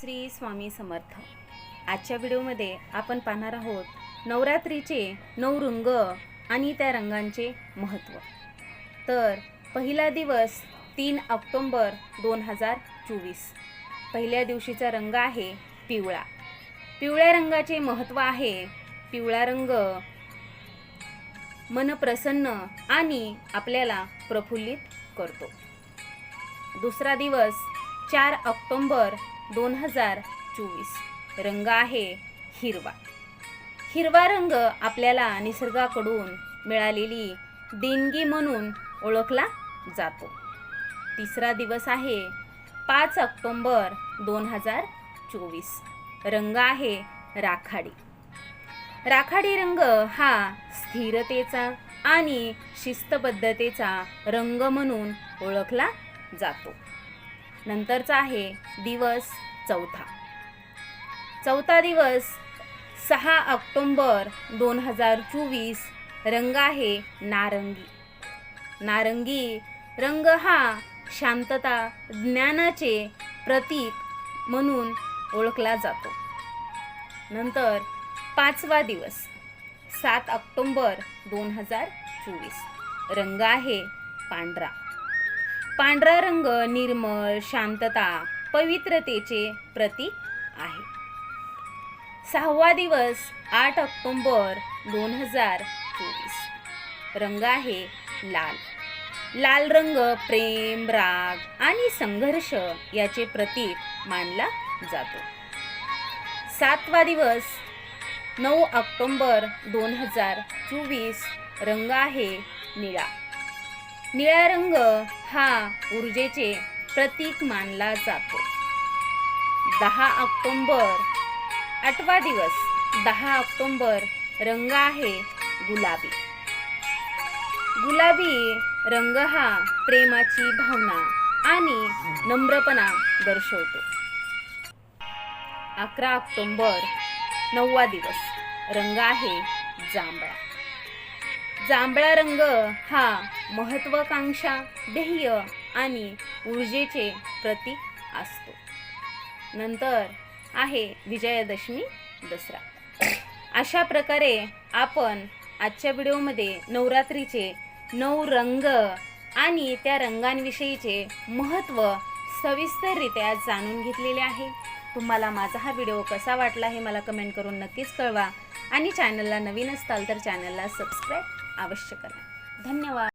श्री स्वामी समर्थ. आजच्या व्हिडिओमध्ये आपण पाहणार आहोत नवरात्रीचे नऊ रंग आणि त्या रंगांचे महत्त्व. तर पहिला दिवस तीन ऑक्टोंबर दोन हजार चोवीस. पहिल्या दिवशीचा रंग आहे पिवळा. पिवळ्या रंगाचे महत्त्व आहे पिवळा रंग. मन प्रसन्न आणि आपल्याला प्रफुल्लित करतो. दुसरा दिवस चार ऑक्टोंबर दोन हजार चोवीस. रंग आहे हिरवा. हिरवा रंग आपल्याला निसर्गाकडून मिळालेली देणगी म्हणून ओळखला जातो. तिसरा दिवस आहे पाच ऑक्टोंबर दोन हजार चोवीस. रंग आहे राखाडी. राखाडी रंग हा स्थिरतेचा आणि शिस्तबद्धतेचा रंग म्हणून ओळखला जातो. नंतरचा आहे दिवस चौथा. चौथा दिवस सहा ऑक्टोंबर दोन हजार चोवीस रंग आहे नारंगी. नारंगी रंग हा शांतता ज्ञानाचे प्रतीक म्हणून ओळखला जातो. नंतर पाचवा दिवस सात ऑक्टोंबर दोन हजार चोवीस रंग आहे पांढरा. पांढरा रंग निर्मळ शांतता पवित्रतेचे प्रतीक आहे. सहावा दिवस आठ ऑक्टोंबर दोन हजार चोवीस. रंग आहे लाल. लाल रंग प्रेम राग आणि संघर्ष याचे प्रतीक मानला जातो. सातवा दिवस नऊ ऑक्टोंबर दोन हजार चोवीस. रंग आहे निळा. निळा रंग हा ऊर्जेचे प्रतीक मानला जातो. दहा ऑक्टोंबर आठवा दिवस दहा ऑक्टोंबर रंग आहे गुलाबी. गुलाबी रंग हा प्रेमाची भावना आणि नम्रपणा दर्शवतो. अकरा ऑक्टोंबर नववा दिवस रंग आहे जांभळा. जांभळा रंग हा महत्वाकांक्षा ध्येय आणि ऊर्जेचे प्रतीक असतो. नंतर आहे विजयादशमी दसरा. अशा प्रकारे आपण आजच्या व्हिडिओमध्ये नवरात्रीचे नऊ रंग आणि त्या रंगांविषयीचे महत्त्व सविस्तररित्या जाणून घेतलेले आहे. तुम्हाला माझा हा व्हिडिओ कसा वाटला हे मला कमेंट करून नक्कीच कळवा. आणि चॅनलला नवीन असताल तर चॅनलला सबस्क्राईब अवश्य करा धन्यवाद.